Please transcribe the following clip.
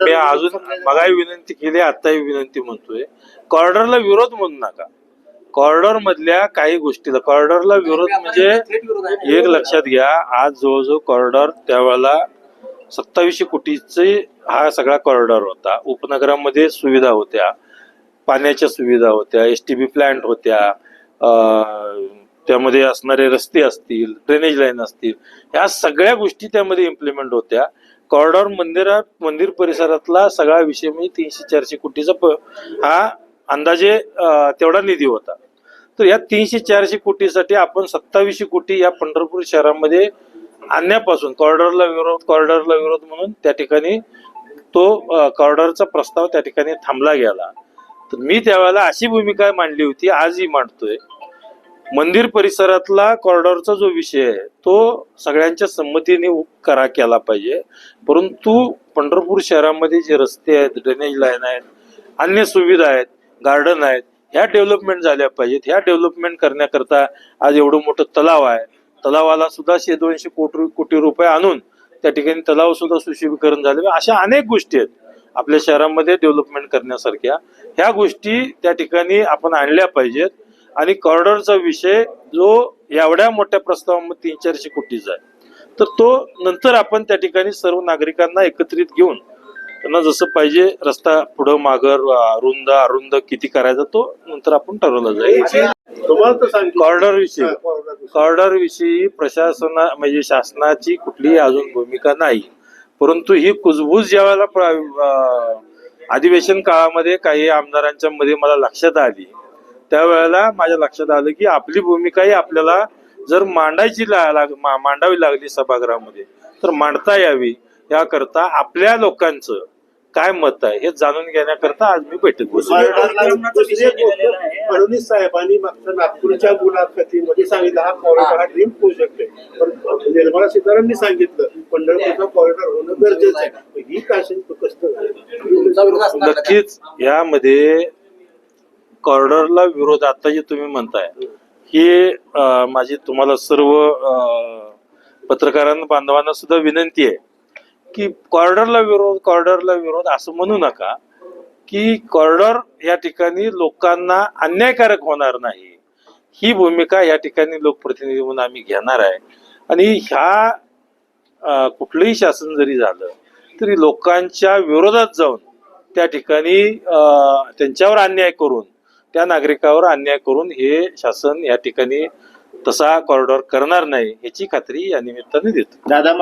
मी अजून मगाही विनंती केली आताही विनंती म्हणतोय. कॉर्डरला विरोध म्हणू नका. कॉर्डर मधल्या काही गोष्टीला कॉर्डरला विरोध म्हणजे एक लक्षात घ्या आज जवळजवळ कॉरिडॉर त्यावेळेला सत्तावीसशे कोटीचे हा सगळा कॉरिडॉर होता. उपनगरामध्ये सुविधा होत्या पाण्याच्या सुविधा होत्या एस टी बी प्लांट होत्या त्यामध्ये असणारे रस्ते असतील ड्रेनेज लाईन असतील ह्या सगळ्या गोष्टी त्यामध्ये इम्प्लिमेंट होत्या. कॉरिडॉर मंदिरात मंदिर परिसरातला सगळा विषय म्हणजे तीनशे चारशे कोटीचा प- हा अंदाजे तेवढा निधी होता. तर या तीनशे चारशे कोटीसाठी आपण सत्तावीसशे कोटी या पंढरपूर शहरामध्ये आणण्यापासून कॉरिडॉरला विरोध कॉरिडॉरला विरोध म्हणून त्या ठिकाणी तो कॉरिडॉरचा प्रस्ताव त्या ठिकाणी थांबला गेला. तर मी त्यावेळेला अशी भूमिका मांडली होती आजही मांडतोय. मंदिर परिसरातला कॉरिडॉरचा जो विषय आहे तो सगळ्यांच्या संमतीने करा केला पाहिजे. परंतु पंढरपूर शहरामध्ये जे रस्ते आहेत ड्रेनेज लाईन आहेत अन्य सुविधा आहेत गार्डन आहेत ह्या डेव्हलपमेंट झाल्या पाहिजेत. ह्या डेव्हलपमेंट करण्याकरता आज एवढं मोठं तलाव आहे. तलावाला सुद्धा शे दोनशे कोटी कोटी रुपये आणून त्या ठिकाणी तलाव सुद्धा सुशोभीकरण झाले. अशा अनेक गोष्टी आहेत आपल्या शहरामध्ये डेव्हलपमेंट करण्यासारख्या. ह्या गोष्टी त्या ठिकाणी आपण आणल्या पाहिजेत. आणि कॉरिडॉरचा विषय जो एवढ्या मोठ्या प्रस्तावामध्ये तीन चारशे कोटीचा आहे. तर तो नंतर आपण त्या ठिकाणी सर्व नागरिकांना एकत्रित घेऊन त्यांना जसं पाहिजे रस्ता पुढं मागर रुंद अरुंद किती करायचा तो नंतर आपण ठरवला जाईल. कॉरिडॉर विषयी. कॉरिडॉर विषयी. प्रशासना म्हणजे शासनाची कुठलीही अजून भूमिका नाही. परंतु ही कुजबूज ज्या वेळेला अधिवेशन काळामध्ये काही आमदारांच्या मध्ये मला लक्षात आली त्यावेळेला माझ्या लक्षात आलं की आपली भूमिकाही आपल्याला जर मांडायची ला- लाग- मा- मांडावी लागली सभागृहामध्ये तर मांडता यावी. याकरता आपल्या लोकांचं काय मत आहे हे जाणून घेण्याकरता आज मी बैठक फडणवीस साहेबांनी मागच्या नागपूरच्या मुलाखतीमध्ये सांगितलं हा कॉरिडॉर हा ड्रीम प्रोजेक्ट आहे. पण निर्मला सीतारामनी सांगितलं पंढरपूरचा कॉरिडॉर होणं गरजेचं आहे. ही काशी कसं तुमचा विरोध असणार का? नक्कीच यामध्ये कॉर्डरला विरोध आता जे तुम्ही म्हणताय हे माझी तुम्हाला सर्व पत्रकारांना बांधवांना सुद्धा विनंती आहे की कॉर्डरला विरोध कॉर्डरला विरोध असं म्हणू नका की कॉर्डर या ठिकाणी लोकांना अन्यायकारक होणार नाही. ही भूमिका या ठिकाणी लोकप्रतिनिधी म्हणून आम्ही घेणार आहे. आणि ह्या कुठलंही शासन जरी झालं तरी लोकांच्या विरोधात जाऊन त्या ठिकाणी त्यांच्यावर अन्याय करून त्या नागरिकावर अन्याय करून हे शासन या ठिकाणी तसा कॉरिडॉर करणार नाही याची खात्री या निमित्ताने देतो. दादा